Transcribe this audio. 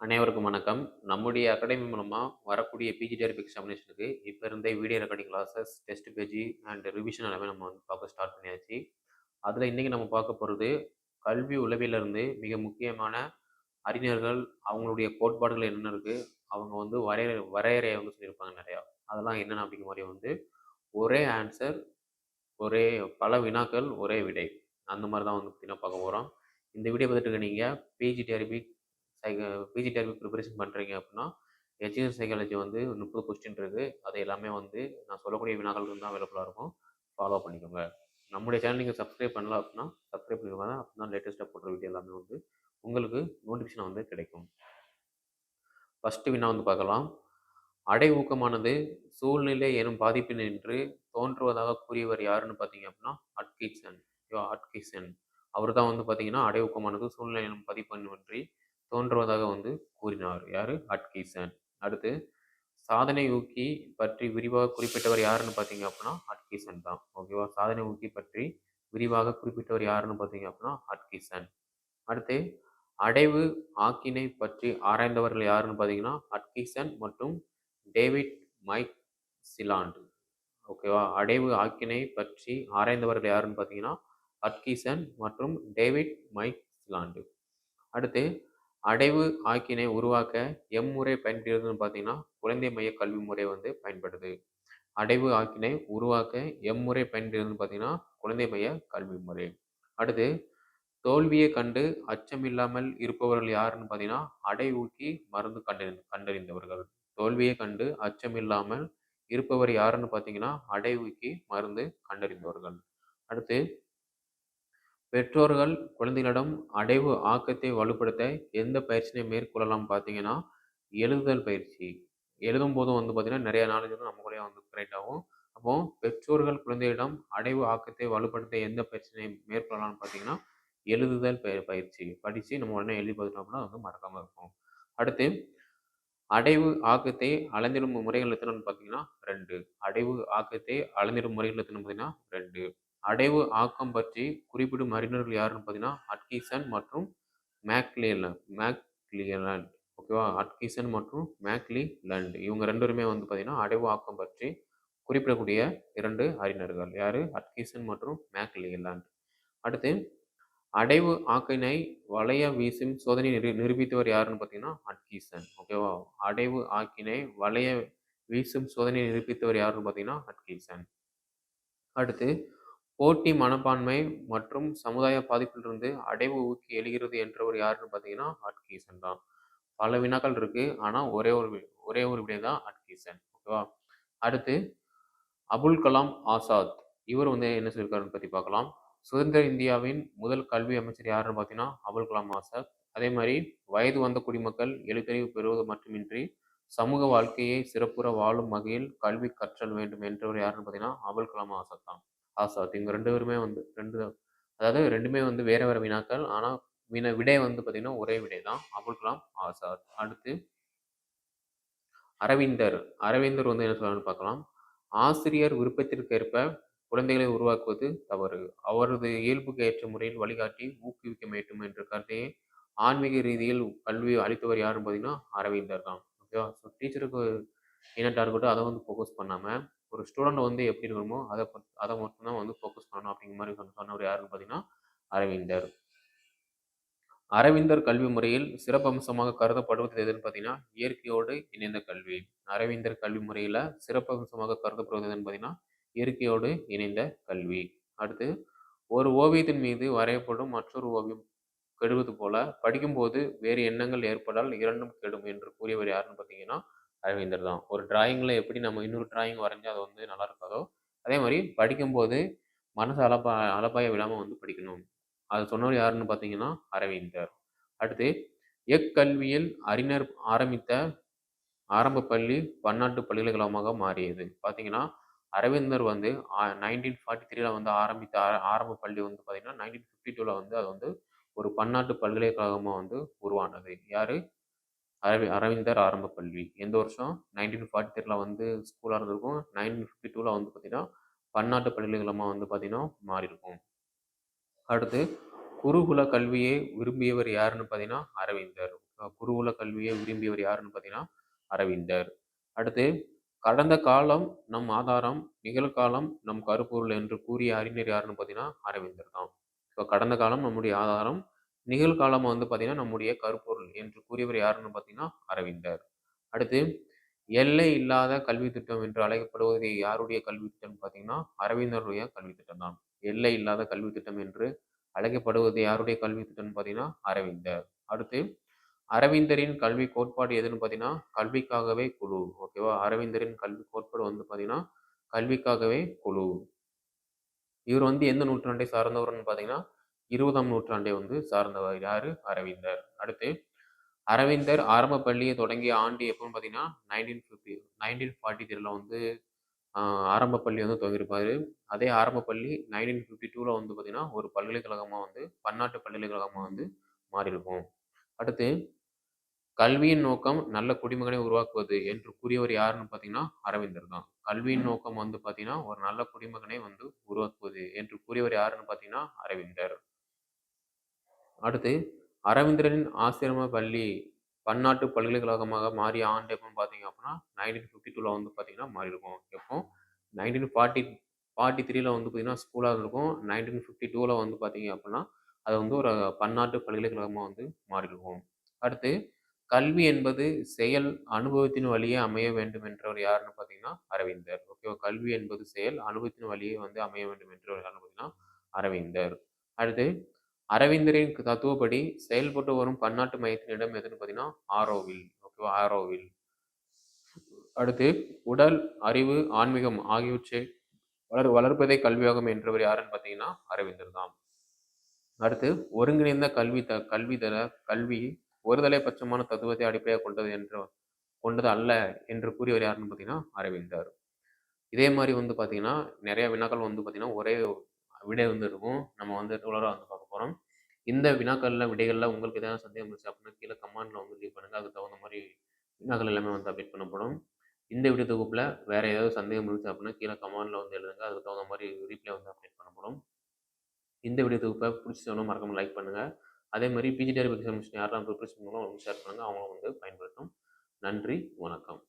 அனைவருக்கும் வணக்கம். நம்முடைய அகாடமி மூலமாக வரக்கூடிய P G T R B எக்ஸாமினேஷனுக்கு இப்போ இருந்தே வீடியோ ரெக்கார்டிங் கிளாஸஸ் டெஸ்ட் பேஜி அண்ட் ரிவிஷன் எல்லாமே நம்ம வந்து பார்க்க ஸ்டார்ட் பண்ணியாச்சு. அதில் இன்றைக்கி நம்ம பார்க்க போகிறது கல்வி உளவிலிருந்து மிக முக்கியமான அறிஞர்கள் அவங்களுடைய கோட்பாடுகள் என்னென்ன இருக்குது அவங்க வந்து வரையறை வரையறையை வந்து சொல்லியிருப்பாங்க நிறையா. அதெல்லாம் என்னென்ன அப்படிங்கிற மாதிரி வந்து ஒரே ஆன்சர் ஒரே பல வினாக்கள் ஒரே விடை. அந்த மாதிரி தான் வந்து பார்த்தீங்கன்னா பார்க்க போகிறோம் இந்த வீடியோ பார்த்துட்டு நீங்கள் பிஜிடிஆர்பி சைக ப்ரிப்பரேஷன் பண்ணுறீங்க அப்படின்னா எஜுகேஷன் சைக்காலஜி வந்து முப்பது கொஸ்டின் இருக்குது அது எல்லாமே வந்து நான் சொல்லக்கூடிய வினாக்கள் இருந்தால் அவைலபிளாக இருக்கும். ஃபாலோ பண்ணிக்கோங்க. நம்முடைய சேனல் நீங்கள் சப்ஸ்கிரைப் பண்ணல அப்படின்னா சப்ஸ்கிரைப் பண்ணிக்கோங்க. அப்படின்னா லேட்டஸ்ட்டாக போடுற வீடியோ எல்லாமே வந்து உங்களுக்கு நோட்டிஃபிகேஷன் வந்து கிடைக்கும். ஃபஸ்ட்டு வினா வந்து பார்க்கலாம். அடை ஊக்கமானது சூழ்நிலை எனும் பாதிப்பில் நின்று தோன்றுவதாக கூறியவர் யாருன்னு பார்த்தீங்க அப்படின்னா அட்கிசன் அட்கிசன் அவர் தான் வந்து பார்த்தீங்கன்னா அடை ஊக்கமானது சூழ்நிலை எனும் பாதிப்பின்றி தோன்றுவதாக வந்து கூறினார். யாரு? அட்கிசன் அடுத்து சாதனை ஊக்கி பற்றி விரிவாக குறிப்பிட்டவர் யாருன்னு பார்த்தீங்க அப்படின்னா அட்கிசன் தான். ஓகேவா? சாதனை ஊக்கி பற்றி விரிவாக குறிப்பிட்டவர் யாருன்னு பார்த்தீங்க அப்படின்னா அட்கிசன் அடுத்து அடைவு ஆக்கினை பற்றி ஆராய்ந்தவர்கள் யாருன்னு பார்த்தீங்கன்னா அட்கிசன் மற்றும் டேவிட் மைக் சிலாண்டு ஓகேவா? அடைவு ஆக்கினை பற்றி ஆராய்ந்தவர்கள் யாருன்னு பார்த்தீங்கன்னா அட்கிசன் மற்றும் டேவிட் மைக் சிலாண்டு அடுத்து அடைவு ஆக்கினை உருவாக்க எம்முறை பயன்படுதுன்னு பார்த்தீங்கன்னா குழந்தை மைய கல்வி முறை வந்து பயன்படுது. அடைவு ஆக்கினை உருவாக்க எம்முறை பயன்படுதுன்னு பார்த்தீங்கன்னா குழந்தை மைய கல்வி முறை. அடுத்து தோல்வியை கண்டு அச்சமில்லாமல் இருப்பவர்கள் யாருன்னு பார்த்தீங்கன்னா அடை ஊக்கி மருந்து கண்டறி கண்டறிந்தவர்கள். தோல்வியை கண்டு அச்சமில்லாமல் இருப்பவர் யாருன்னு பார்த்தீங்கன்னா அடை ஊக்கி மருந்து கண்டறிந்தவர்கள். அடுத்து பெற்றோர்கள் குழந்தைகளிடம் அடைவு ஆக்கத்தை வலுப்படுத்த எந்த பயிற்சியை மேற்கொள்ளலாம் பார்த்தீங்கன்னா எழுதுதல் பயிற்சி. எழுதும் போதும் வந்து பார்த்தீங்கன்னா நிறைய நாலேஜ் வந்து நமக்குள்ளேயே வந்து கிரியேட் ஆகும். அப்போ பெற்றோர்கள் குழந்தைகளிடம் அடைவு ஆக்கத்தை வலுப்படுத்த எந்த பயிற்சியை மேற்கொள்ளலாம்னு பார்த்தீங்கன்னா எழுதுதல் பயிற்சி. படித்து நம்ம உடனே எழுதி பார்த்துட்டோம்னா வந்து மறக்காமல் இருக்கும். அடுத்து அடைவு ஆக்கத்தை அளந்திடும் முறைகள் எத்தனைன்னு பார்த்தீங்கன்னா ரெண்டு. அடைவு ஆக்கத்தை அளந்திடும் முறைகள் எத்தனை பார்த்தீங்கன்னா ரெண்டு. அடைவு ஆக்கம் பற்றி குறிப்பிடும் அறிஞர்கள் யாருன்னு பார்த்தீங்கன்னா அட்கீசன் மற்றும் மேக்லியலன் மேக்லியலண்ட். ஓகேவா? அட்கீசன் மற்றும் மேக்லி லண்ட் இவங்க ரெண்டு பேருமே வந்து பார்த்தீங்கன்னா அடைவு ஆக்கம் பற்றி குறிப்பிடக்கூடிய இரண்டு அறிஞர்கள். யார்? அட்கீசன் மற்றும் மேக்லியலாண்ட். அடுத்து அடைவு ஆக்கினை வளைய வீசும் சோதனை நிரு நிரூபித்தவர் யாருன்னு பார்த்தீங்கன்னா அட்கீசன் ஓகேவா? அடைவு ஆக்கினை வளைய வீசும் சோதனை நிரூபித்தவர் யாருன்னு பார்த்தீங்கன்னா அட்கீசன் அடுத்து போட்டி மனப்பான்மை மற்றும் சமுதாய பாதிப்பிலிருந்து அடைவு ஊக்கி எழுகிறது என்றவர் யாருன்னு பார்த்தீங்கன்னா அட்கீசன் தான். பல வினாக்கள் இருக்கு. ஆனால் ஒரே ஒரு ஒரே ஒரு விடை தான் அட்கீசன் ஓகேவா? அடுத்து அபுல் கலாம் ஆசாத். இவர் வந்து என்ன சொல்லியிருக்காருன்னு பற்றி பார்க்கலாம். சுதந்திர இந்தியாவின் முதல் கல்வி அமைச்சர் யாருன்னு பார்த்தீங்கன்னா அபுல் கலாம் ஆசாத். அதே மாதிரி வயது வந்த குடிமக்கள் எழுத்தறிவு பெறுவது மட்டுமின்றி சமூக வாழ்க்கையை சிறப்புற வாழும் வகையில் கல்வி கற்றல் வேண்டும் என்றவர் யாருன்னு பார்த்தீங்கன்னா அபுல் கலாம் ஆசாத் தான். ஆசாத் இவங்க ரெண்டு பேருமே வந்து ரெண்டு அதாவது ரெண்டுமே வந்து வேற வேற வினாக்கள் ஆனால் வின விடை வந்து பார்த்தீங்கன்னா ஒரே விடை தான். அபுல் கலாம் ஆசாத் அடுத்து அரவிந்தர். அரவிந்தர் வந்து என்ன சொல்லலாம்னு பார்க்கலாம் ஆசிரியர் விருப்பத்திற்கேற்ப குழந்தைகளை உருவாக்குவது தவறு. அவரது இயல்புக்கு ஏற்ற முறையில் வழிகாட்டி ஊக்குவிக்க வேண்டும் என்ற கருத்தையே ஆன்மீக ரீதியில் கல்வி அளித்தவர் யாருன்னு பார்த்தீங்கன்னா அரவிந்தர் தான். ஓகேவா ஸோ டீச்சருக்கு என்ன டார்கெட்டோ அதை வந்து ஃபோக்கஸ் பண்ணாமல் ஒரு ஸ்டூடெண்ட் வந்து எப்படி இருக்கணுமோ அதை அதை மட்டும்தான் வந்து ஃபோக்கஸ் பண்ணணும் அப்படிங்கிற மாதிரி சொன்னவர் யாருன்னு பார்த்தீங்கன்னா அரவிந்தர். அரவிந்தர் கல்வி முறையில் சிறப்பம்சமாக கருதப்படுவது எதுன்னு பார்த்தீங்கன்னா இயற்கையோடு இணைந்த கல்வி. அரவிந்தர் கல்வி முறையில் சிறப்பம்சமாக கருதப்படுவது எதுன்னு பார்த்தீங்கன்னா இயற்கையோடு இணைந்த கல்வி. அடுத்து ஒரு ஓவியத்தின் மீது வரையப்படும் மற்றொரு ஓவியம் கெடுவது போல படிக்கும்போது வேறு எண்ணங்கள் ஏற்படால் இரண்டும் கெடும் என்று கூறியவர் யாருன்னு பார்த்தீங்கன்னா அரவிந்தர் தான். ஒரு டிராயிங்கில் எப்படி நம்ம இன்னொரு டிராயிங் வரைஞ்சி அது வந்து நல்லா இருக்காதோ அதே மாதிரி படிக்கும்போது மனசு அலப்பா அலப்பாய விடாமல் வந்து படிக்கணும். அது சொன்னவர் யாருன்னு பார்த்தீங்கன்னா அரவிந்தர். அடுத்து எக்கல்வியில் அறிஞர் ஆரம்பித்த ஆரம்ப பள்ளி பன்னாட்டு பல்கலைக்கழகமாக மாறியது. பார்த்தீங்கன்னா அரவிந்தர் வந்து நைன்டீன் ஃபார்ட்டி த்ரீல வந்து ஆரம்பித்த ஆரம்ப பள்ளி வந்து பார்த்தீங்கன்னா நைன்டீன் ஃபிஃப்டி டூவில் வந்து அது வந்து ஒரு பன்னாட்டு பல்கலைக்கழகமாக வந்து உருவானது. யார்? அரவி அரவிந்தர் ஆரம்ப பள்ளி எந்த வருஷம்? நைன்டீன் ஃபார்ட்டி த்ரீல வந்து ஸ்கூலாக இருந்திருக்கும். நைன்டீன் ஃபிஃப்டி டூவில் வந்து பார்த்தீங்கன்னா பன்னாட்டு பல்கலைக்கழகமாக வந்து பார்த்தீங்கன்னா மாறி இருக்கும் அடுத்து குருகுல கல்வியை விரும்பியவர் யாருன்னு பார்த்தீங்கன்னா அரவிந்தர். குருகுல கல்வியை விரும்பியவர் யாருன்னு பார்த்தீங்கன்னா அரவிந்தர். அடுத்து கடந்த காலம் நம் ஆதாரம் நிகழ்காலம் நம் கருப்பொருள் என்று கூறிய அறிஞர் யாருன்னு பார்த்தீங்கன்னா அரவிந்தர் தான். ஸோ கடந்த காலம் நம்முடைய ஆதாரம் நிகழ்காலம் வந்து பார்த்தீங்கன்னா நம்முடைய கருப்பொருள் என்று கூறியவர் யாருன்னு பார்த்தீங்கன்னா அரவிந்தர். அடுத்து எல்லை இல்லாத கல்வி திட்டம் என்று அழைக்கப்படுவது யாருடைய கல்வி திட்டம் பார்த்தீங்கன்னா அரவிந்தருடைய கல்வி திட்டம் தான். எல்லை இல்லாத கல்வி திட்டம் என்று அழைக்கப்படுவது யாருடைய கல்வி திட்டம்னு பார்த்தீங்கன்னா அரவிந்தர். அடுத்து அரவிந்தரின் கல்வி கோட்பாடு எதுன்னு பார்த்தீங்கன்னா கல்விக்காகவே குழு. ஓகேவா அரவிந்தரின் கல்வி கோட்பாடு வந்து பார்த்தீங்கன்னா கல்விக்காகவே குழு. இவர் வந்து எந்த நூற்றாண்டை சார்ந்தவர்னு பார்த்தீங்கன்னா இருபதாம் நூற்றாண்டை வந்து சார்ந்தவர் யார்? அரவிந்தர். அடுத்து அரவிந்தர் ஆரம்ப பள்ளியை தொடங்கிய ஆண்டு எப்போன்னு பார்த்தீங்கன்னா நைன்டீன் ஃபிஃப்டி நைன்டீன் ஃபார்ட்டி த்ரீல வந்து ஆரம்ப பள்ளி வந்து துவங்கியிருப்பார். அதே ஆரம்ப பள்ளி நைன்டீன் ஃபிஃப்டி டூவில் வந்து பார்த்தீங்கன்னா ஒரு பல்கலைக்கழகமாக வந்து பன்னாட்டு பல்கலைக்கழகமாக வந்து மாறியிருக்கும். அடுத்து கல்வியின் நோக்கம் நல்ல குடிமகனை உருவாக்குவது என்று கூறியவர் யாருன்னு பார்த்தீங்கன்னா அரவிந்தர் தான். கல்வியின் நோக்கம் வந்து பார்த்தீங்கன்னா ஒரு நல்ல குடிமகனை வந்து உருவாக்குவது என்று கூறியவர் யாருன்னு பார்த்தீங்கன்னா அரவிந்தர். அடுத்து அரவிந்திரனின் ஆசிரம பள்ளி பன்னாட்டு பல்கலைக்கழகமாக மாறிய ஆண்டு எப்போன்னு பார்த்தீங்க அப்படின்னா நைன்டீன் ஃபிஃப்டி டூவில் வந்து பார்த்தீங்கன்னா மாறி இருக்கும் எப்போ? நைன்டீன் ஃபார்ட்டி ஃபார்ட்டி த்ரீல வந்து பார்த்தீங்கன்னா ஸ்கூலாக இருந்திருக்கும். நைன்டீன் ஃபிஃப்டி டூவில் வந்து பார்த்தீங்க அப்படின்னா அது வந்து ஒரு பன்னாட்டு பல்கலைக்கழகமாக வந்து மாறி இருக்கும் அடுத்து கல்வி என்பது செயல் அனுபவத்தின் வழியே அமைய வேண்டும் என்றவர் யாருன்னு பார்த்தீங்கன்னா அரவிந்தர். ஓகேவா கல்வி என்பது செயல் அனுபவத்தின் வழியே வந்து அமைய வேண்டும் என்றவர் யாருன்னு பார்த்தீங்கன்னா அரவிந்தர். அடுத்து அரவிந்தரின் தத்துவப்படி செயல்பட்டு வரும் பன்னாட்டு மையத்தின் இடம் எதுன்னு பார்த்தீங்கன்னா ஆரோவில். ஓகேவா? ஆரோவில். அடுத்து உடல் அறிவு ஆன்மீகம் ஆகியவற்றை வளர் வளர்ப்பதே கல்வியாகும் என்றவர் யாருன்னு பார்த்தீங்கன்னா அரவிந்தர் தான். அடுத்து ஒருங்கிணைந்த கல்வி த கல்வி தர கல்வி ஒருதலை பட்சமான தத்துவத்தை அடிப்படையாக கொண்டது என்று கொண்டது அல்ல என்று கூறியவர் யாருன்னு பார்த்தீங்கன்னா அரவிந்தர். இதே மாதிரி வந்து பார்த்தீங்கன்னா நிறைய வினாக்கள் வந்து பார்த்தீங்கன்னா ஒரே விடை வந்து இருக்கும். நம்ம வந்து உலக வந்து போகிறோம் இந்த வினாக்களில் விடைகளில் உங்களுக்கு ஏதாவது சந்தேகம் இருந்துச்சு அப்படின்னா கீழே கமெண்ட்டில் வந்து லீவ் பண்ணுங்கள் அதுக்கு தகுந்த மாதிரி வினாக்கள் எல்லாமே வந்து அப்டேட் பண்ணப்படும் இந்த வீடியோ தொகுப்பில் வேறு ஏதாவது சந்தேகம் இருந்துச்சு அப்படின்னா கீழே கமெண்ட்டில் வந்து எழுதுங்க அதுக்கு தகுந்த மாதிரி ரீப்ளே வந்து அப்டேட் பண்ணப்படும் இந்த வீடியோ தொகுப்பை பிடிச்சவனும் மறக்காமல் லைக் பண்ணுங்கள் அதே மாதிரி பிஜிடிஆர் எக்ஸாமினேஷன் யாரெல்லாம் ப்ரிப்பரேஷன் பண்ணுவோம் அவங்க ஷேர் பண்ணுங்கள் அவங்களும் வந்து பயன்படுத்தும் நன்றி வணக்கம்